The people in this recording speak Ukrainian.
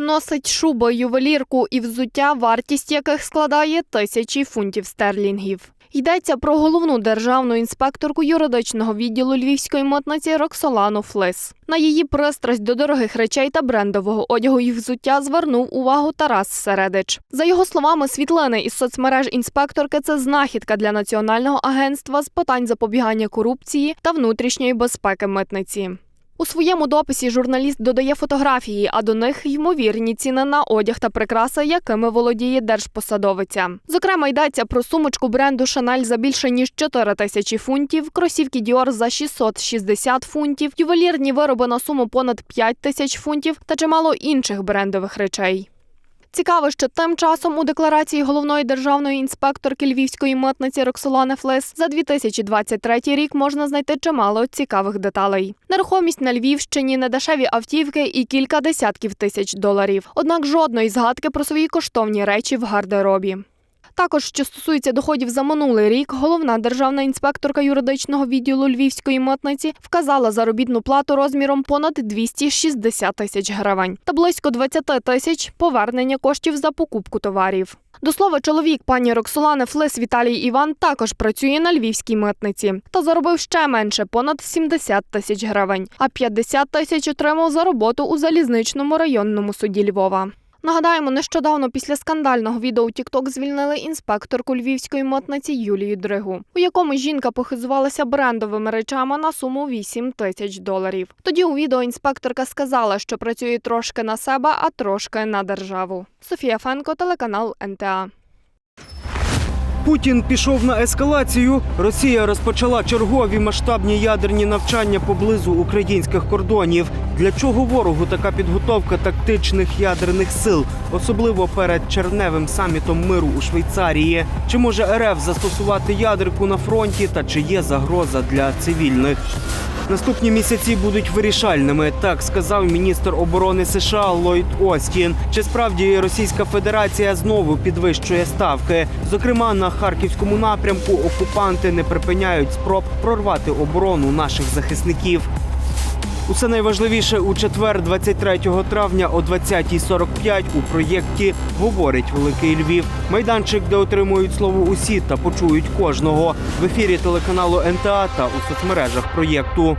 Носить шуби, ювелірку і взуття, вартість яких складає тисячі фунтів стерлінгів. Йдеться про головну державну інспекторку юридичного відділу львівської митниці Роксолану Флис. На її пристрасть до дорогих речей та брендового одягу і взуття звернув увагу Тарас Середич. За його словами, світлини із соцмереж інспекторки це знахідка для Національного агентства з питань запобігання корупції та внутрішньої безпеки митниці. У своєму дописі журналіст додає фотографії, а до них ймовірні ціни на одяг та прикраси, якими володіє держпосадовиця. Зокрема, йдеться про сумочку бренду Шаналь за більше ніж 4 тисячі фунтів, кросівки Діор за 660 фунтів, ювелірні вироби на суму понад 5 тисяч фунтів та чимало інших брендових речей. Цікаво, що тим часом у декларації головної державної інспекторки львівської митниці Роксолани Флес за 2023 рік можна знайти чимало цікавих деталей. Нерухомість на Львівщині, недешеві автівки і кілька десятків тисяч доларів. Однак жодної згадки про свої коштовні речі в гардеробі. Також, що стосується доходів за минулий рік, головна державна інспекторка юридичного відділу Львівської митниці вказала заробітну плату розміром понад 260 тисяч гривень та близько 20 тисяч повернення коштів за покупку товарів. До слова, чоловік пані Роксолани Флис Віталій Іван також працює на львівській митниці та заробив ще менше понад 70 тисяч гривень, а 50 тисяч отримав за роботу у залізничному районному суді Львова. Нагадаємо, нещодавно після скандального відео у TikTok звільнили інспекторку львівської митниці Юлію Дригу, у якому жінка похизувалася брендовими речами на суму 8 тисяч доларів. Тоді у відео інспекторка сказала, що працює трошки на себе, а трошки на державу. Софія Фенко, телеканал НТА. Путін пішов на ескалацію. Росія розпочала чергові масштабні ядерні навчання поблизу українських кордонів. Для чого ворогу така підготовка тактичних ядерних сил, особливо перед червневим самітом миру у Швейцарії? Чи може РФ застосувати ядерку на фронті та чи є загроза для цивільних? Наступні місяці будуть вирішальними, так сказав міністр оборони США Ллойд Остін. Чи справді Російська Федерація знову підвищує ставки? Зокрема, харківському напрямку окупанти не припиняють спроб прорвати оборону наших захисників. Усе найважливіше у четвер, 23 травня о 20.45 у проєкті говорить Великий Львів. Майданчик, де отримують слово усі та почують кожного в ефірі телеканалу НТА та у соцмережах проєкту.